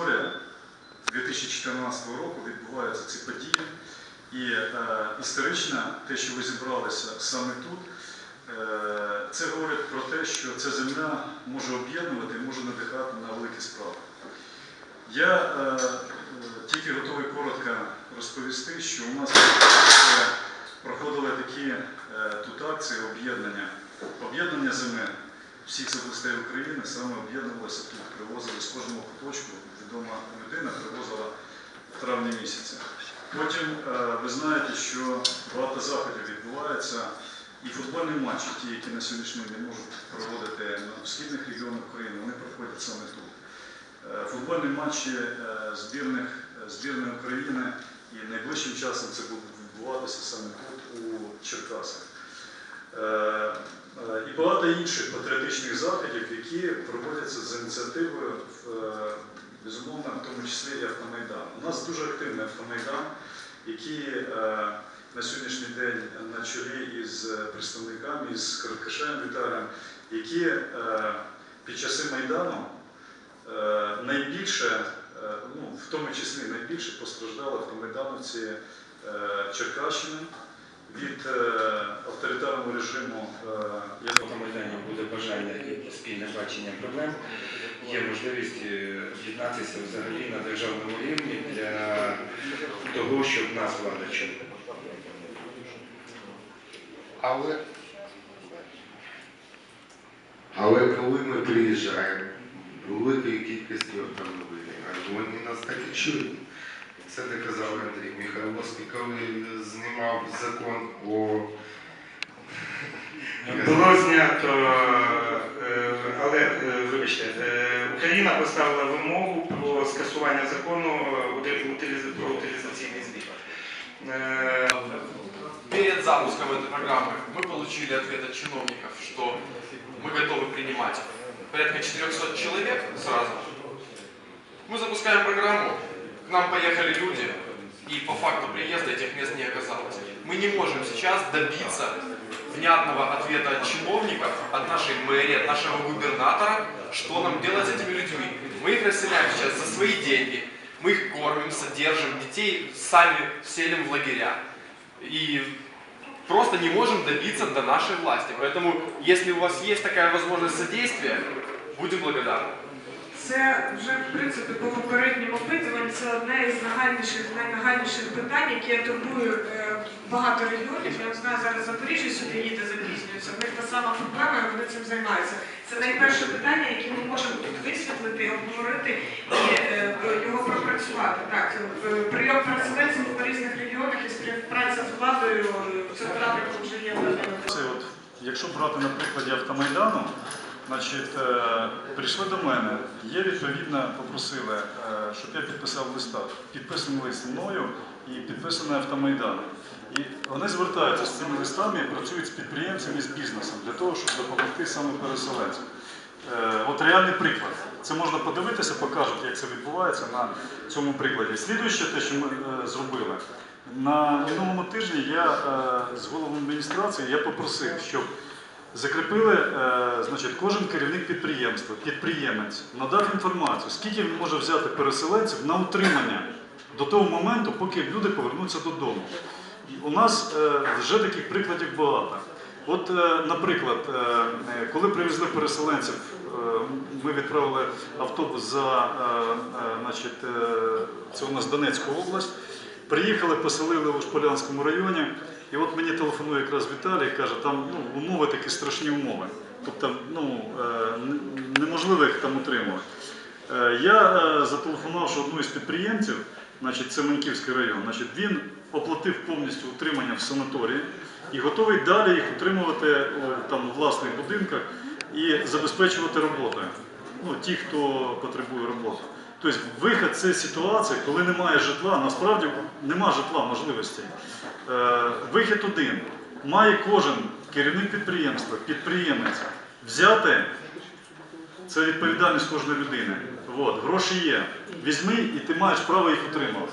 історія 2014 року відбуваються ці події. І е, історично те, що ви зібралися саме тут, е, це говорить про те, що ця земля може об'єднувати і може надихати на великі справи. Я е, е, тільки готовий коротко розповісти, що у нас проходили такі е, тут акції об'єднання, об'єднання земель всіх областей України, саме об'єднувалися тут, привозили з кожного куточку, відома людина привозила в травні місяці. Потім е, ви знаєте, що багато заходів відбувається, і футбольні матчі, ті, які на сьогоднішній день можуть проводити на східних регіонах України, вони проходять саме тут. Е, Футбольні матчі е, збірних, збірної України і найближчим часом це буде відбуватися саме тут, у Черкасах. Е, е, І багато інших патріотичних заходів, які проводяться за ініціативою, е, безумовно, в тому числі і Автомайдан. У нас дуже активний автомайдан, який на сьогоднішній день на чолі із представниками, із Каркашем Віталієм, які під часи Майдану найбільше, ну, в тому числі найбільше постраждали автомайдановці Черкащини від е, авторитарного режиму е, На Майдані буде бажання і спільне бачення проблем. Є можливість е, об'єднатися взагалі на державному рівні для того, щоб нас влада чула. Але, але коли ми приїжджаємо великою кількістю автомобілів, а вони нас так і чують. Це доказав Андрій Михайловський, коли знімав закон о Було знято, е, але е, вибачте, е, Україна поставила вимогу про скасування закону е, утилі- утиліз- про утилізаційний збір. Е, Перед запуском этой программы мы получили ответ от чиновников, что мы готовы принимать порядка 400 человек сразу. Мы запускаем программу, нам поехали люди, и по факту приезда этих мест не оказалось. Мы не можем сейчас добиться внятного ответа от чиновников, от нашей мэрии, от нашего губернатора, что нам делать с этими людьми. Мы их расселяем сейчас за свои деньги, мы их кормим, содержим, детей сами селим в лагеря. И просто не можем добиться до нашей власти. Поэтому, если у вас есть такая возможность содействия, будем благодарны. Це вже в принципі по попередньому опитуванню це одне із нагальніших, найнагальніших питань, яке турбує е, багато регіонів. Я знаю, зараз Запоріжжя сюди їде, запізнюється. В них та сама проблема, і вони цим займаються. Це найперше питання, яке ми можемо тут висвітлити, обговорити і е, його пропрацювати. Так, е, прийом переселенців по різних регіонах і співпраця з владою в цьому вже є. Це от, якщо брати на прикладі автомайдану, значить, е, прийшли до мене, є відповідно, попросили, е, щоб я підписав листа. Підписаний лист мною і підписаний автомайданом. І вони звертаються з цими листами і працюють з підприємцями і з бізнесом для того, щоб допомогти саме переселенцям. Е, От реальний приклад. Це можна подивитися, покажуть, як це відбувається на цьому прикладі. Слідуюче те, що ми зробили. На минулому тижні я з головою адміністрації я попросив, щоб закріпили, е, значить, кожен керівник підприємства, підприємець надав інформацію, скільки він може взяти переселенців на утримання до того моменту, поки люди повернуться додому. У нас е, вже таких прикладів багато. От, е, наприклад, коли привезли переселенців, ми відправили автобус за значить, це у нас Донецька область. Приїхали, поселили у Шполянському районі, і от мені телефонує якраз Віталій і каже, там ну, умови такі страшні умови. Тобто ну, е, неможливо їх там утримувати. Е, Я е, зателефонувавши одну із підприємців, значить, це Маньківський район, значить, він оплатив повністю утримання в санаторії і готовий далі їх утримувати там, у власних будинках і забезпечувати роботою. Ну, ті, хто потребує роботи. Тобто вихід з цієї ситуації, коли немає житла, насправді немає житла можливостей. Е, вихід один. Має кожен керівник підприємства, підприємець взяти це відповідальність кожної людини. От, гроші є. Візьми і ти маєш право їх отримати.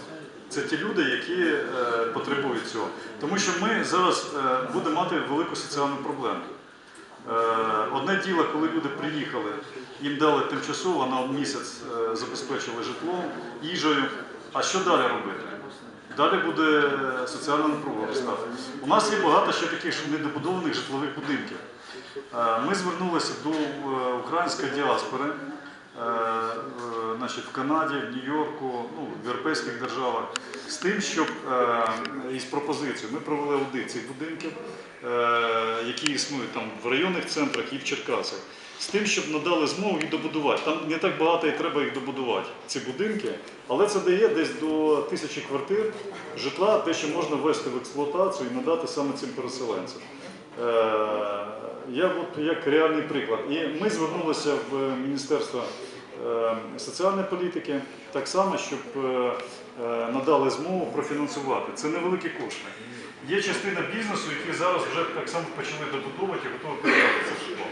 Це ті люди, які е, потребують цього. Тому що ми зараз е, будемо мати велику соціальну проблему. Е, Одне діло, коли люди приїхали, їм дали тимчасово на місяць е, забезпечили житлом, їжею. А що далі робити? Далі буде соціальна напруга ростати. У нас є багато ще таких недобудованих житлових будинків. Е, Ми звернулися до е, української діаспори, е, е, значить, в Канаді, в Нью-Йорку, ну, в європейських державах, з тим, щоб е, із пропозицією ми провели аудит цих будинків, е, які існують там в районних центрах і в Черкасах, з тим, щоб надали змогу їх добудувати. Там не так багато і треба їх добудувати, ці будинки, але це дає десь до тисячі квартир житла, те, що можна ввести в експлуатацію і надати саме цим переселенцям. Е, Я от як реальний приклад. І ми звернулися в Міністерство е, соціальної політики так само, щоб е, е, надали змогу профінансувати. Це невеликі кошти. Є частина бізнесу, які зараз вже так само почали добудовувати і готові передати це житло.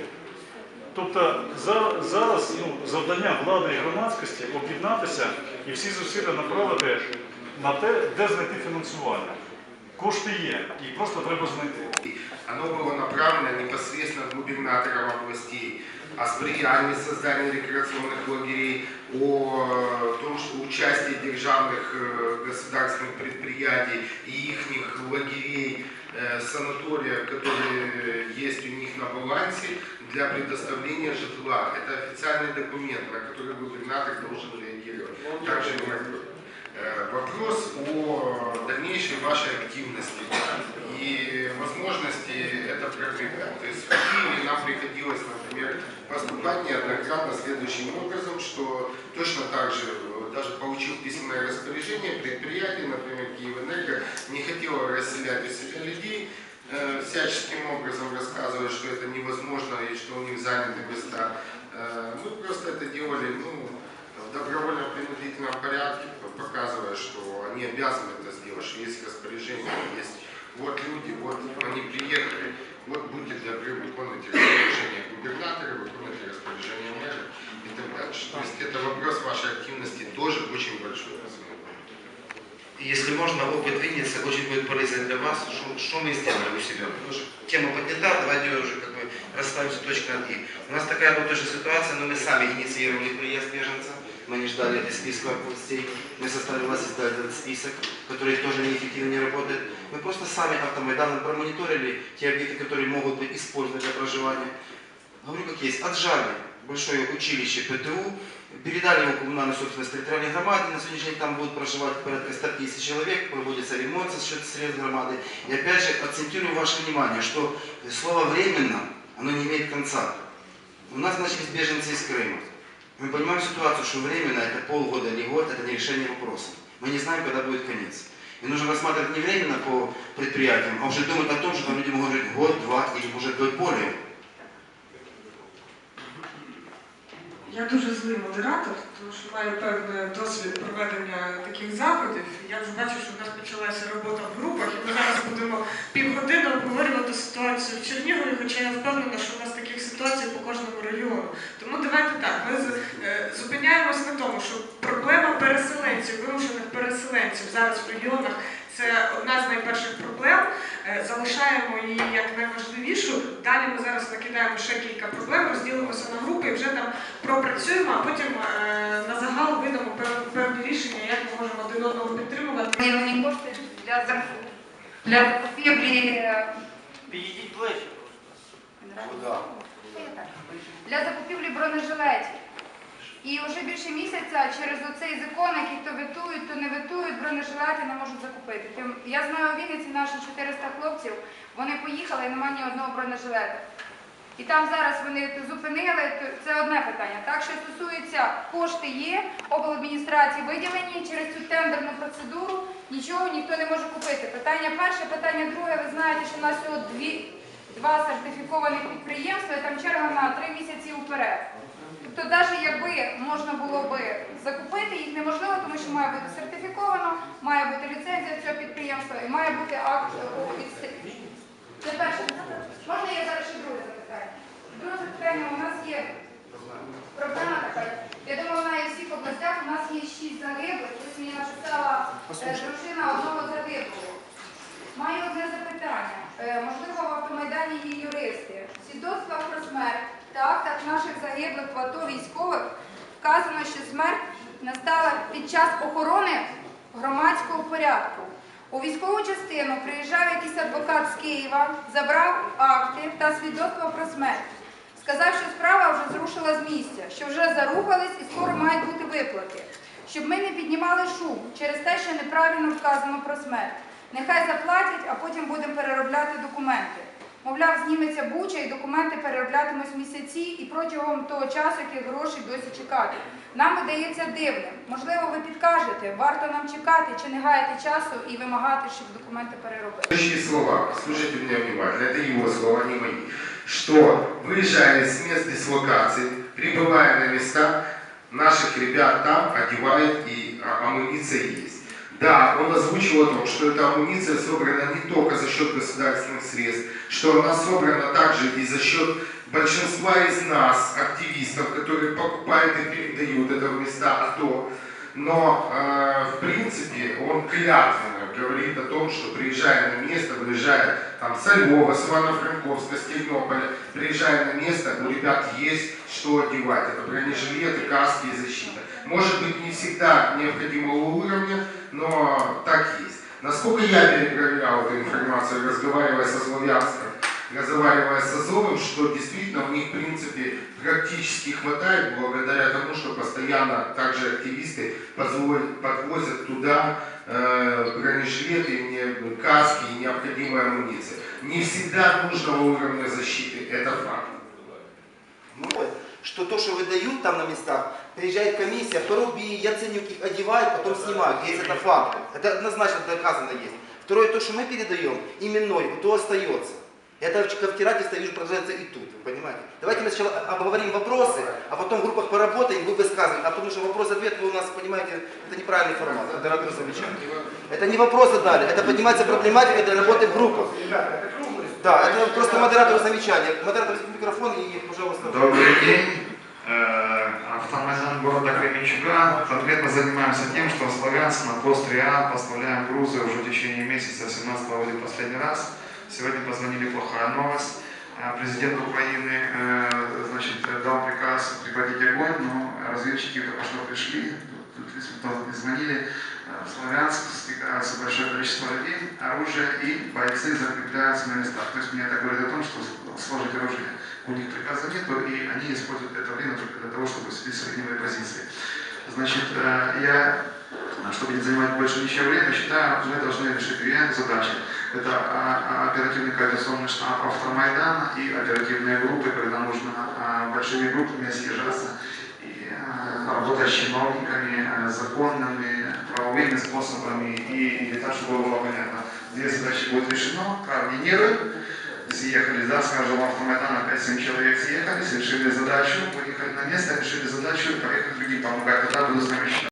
Тобто зараз ну, завдання влади і громадськості об'єднатися і всі зусилля направити на те, де знайти фінансування. Кошти є, їх просто треба знайти. Оно было направлено непосредственно губернаторам областей о сприянии созданию рекреационных лагерей, о э, том, что участие державных э, государственных предприятий и их лагерей, э, санаториев, которые есть у них на балансе, для предоставления житла. Это официальный документ, на который губернатор должен реагировать. Также э, вопрос о дальнейшей вашей активности и возможности это продвигать. То есть в Киеве нам приходилось, например, поступать неоднократно следующим образом, что точно так же, э, даже получил письменное распоряжение, предприятие, например, Киевэнерго, не хотело расселять у себя людей, э, всяческим образом рассказывая, что это невозможно и что у них заняты места. Э, Мы просто это делали, ну, в добровольно-принудительном порядке, показывая, что они обязаны это сделать, что есть распоряжение, есть вот люди, вот они приехали, вот будьте добры, выполните распоряжение губернатора, выполните распоряжение мэра и так дальше. То есть это вопрос вашей активности тоже очень большой. И Если можно, опыт Винницы очень будет полезен для вас. Что, что мы сделали у себя? Уже тема поднята, давайте уже как бы расставимся точка над «и». У нас такая была тоже ситуация, но мы сами инициировали приезд беженцев. Мы не ждали списка властей. Мы составили власти, создали этот список, который тоже неэффективно не работает. Мы просто сами автомайданом промониторили те объекты, которые могут быть использованы для проживания. Говорю, как есть. Отжали большое училище ПТУ, передали его коммунальной собственности территориальной громаде. На сегодняшний день там будут проживать порядка 100 тысяч человек, проводится ремонт за счет средств громады. И опять же, акцентирую ваше внимание, что слово «временно» оно не имеет конца. У нас начались беженцы из Крыма. Мы понимаем ситуацию, что временно это полгода или год, это не решение вопроса. Мы не знаем, когда будет конец. И нужно рассматривать не временно по предприятиям, а уже думать о том, что там люди могут жить год, два или может быть более. Я дуже злий модератор, тому що маю певний досвід проведення таких заходів. Я вже бачу, що в нас почалася робота в групах, і ми зараз будемо півгодини обговорювати ситуацію в Чернігові, хоча я впевнена, що у нас таких ситуацій по кожному району. Тому давайте так, ми е, зупиняємось на тому, що проблема переселенців, вимушених переселенців зараз в регіонах це одна з найперших проблем. Е, Залишаємо її як найважливішу. Далі ми зараз накидаємо ще кілька проблем, розділимося на групи і вже там пропрацюємо, а потім е, на загал видамо певні рішення, як ми можемо один одного підтримувати. Кошти для, зак- для закупівлі Підійдіть ближче. Для закупівлі бронежилетів. І вже більше місяця через оцей закон, який то ветують, то не ветують, бронежилети не можуть закупити. Тим- Я знаю у Вінниці наші 400 хлопців, вони поїхали і немає ні одного бронежилета. І там зараз вони зупинили, це одне питання. Так, що стосується кошти є, обладміністрації виділені через цю тендерну процедуру нічого ніхто не може купити. Питання перше, питання друге, ви знаєте, що у нас всього дві, два сертифікованих підприємства, і там черга на три місяці вперед. Тобто, навіть якби можна було би закупити, їх неможливо, тому що має бути сертифіковано, має бути ліцензія цього підприємства і має бути акт о, від це перше. Можна я зараз ще друге запитання? Друге запитання у нас є проблема така. Я думаю, вона є всіх областях. У нас є шість загиблих. Ось мені написала е, дружина одного загиблого. Маю одне запитання. Е, Можливо, в автомайдані є юристи. Всі свідоцтвах про смерть та актах наших загиблих в АТО військових вказано, що смерть настала під час охорони громадського порядку. У військову частину приїжджав якийсь адвокат з Києва, забрав акти та свідоцтво про смерть. Сказав, що справа вже зрушила з місця, що вже зарухались і скоро мають бути виплати. Щоб ми не піднімали шум через те, що неправильно вказано про смерть. Нехай заплатять, а потім будемо переробляти документи. Мовляв, зніметься буча і документи перероблятимуть місяці і протягом того часу, яких грошей досі чекати. Нам видається дивним. Можливо, ви підкажете, варто нам чекати чи не гаяти часу і вимагати, щоб документи переробили. Следующие слова, слушайте меня внимательно, это его слова, не мои. Что, выезжая с мест дислокации, прибывая на места, наших ребят там одевают и а, амуниция есть. Да, он озвучил о том, что эта амуниция собрана не только за счет государственных средств, что она собрана также и за счет большинства из нас, активистов, которые покупают и передают это в места АТО. Но, э, в принципе, он клятвенно говорит о том, что приезжая на место, выезжая там с Львова, с Ивано-Франковска, с Тернополя, приезжая на место, у ребят есть что одевать. Это бронежилеты, каски и защита. Может быть, не всегда необходимого уровня, но так есть. Насколько я перепроверял эту информацию, разговаривая со Славянском, разговаривая с Азовым, что действительно у них, в принципе, практически хватает, благодаря тому, что постоянно также активисты подвозят туда бронежилеты, не- каски и необходимая амуниция. Не всегда нужного уровня защиты, это факт. Ну, что то, что выдают там на местах, приезжает комиссия, Парубий, Яценюк их одевают, потом снимают, есть это факт. Это однозначно доказано есть. Второе, то, что мы передаем, именной, то остается. Это втирательство, я вижу, продолжается и тут, вы понимаете? Давайте мы сначала обговорим вопросы, а потом в группах поработаем, вы высказываете. А потому что вопрос-ответ, вы у нас, понимаете, это неправильный формат, модератор замечает. Это не вопросы дали, это поднимается проблематика для работы в группах. Да, это просто модератору замечание. Модератор, возьмите микрофон и, пожалуйста. Добрый день. Э, Автомайдан города Кременчуга. Конкретно занимаемся тем, что в Славянск на пост РИА поставляем грузы уже в течение месяца, 17 года последний раз. Сегодня позвонили плохая новость. Э, Президент Украины э, значит, дал приказ прекратить огонь, но разведчики только что пришли, тут не звонили. Э, В Славянск стекается большое количество людей, оружие и бойцы закрепляются на местах. То есть мне это говорит о том, что сложить оружие у них приказа нет, и они используют это время только для того, чтобы свести свои огневые позиции. Значит, я, э, чтобы не занимать больше ничего времени, считаю, мы должны решить две задачи. Это а, а, оперативный координационный штаб Автомайдана и оперативные группы, когда нужно а, большими группами съезжаться и работать с чиновниками, законными, правовыми способами и, и так, чтобы было понятно. Две задачи будут решено, координировать, съехали, да, скажем, автомайдан, опять 7 человек съехались, решили задачу, поехали на место, решили задачу, поехали другим помогать, тогда буду с нами считать.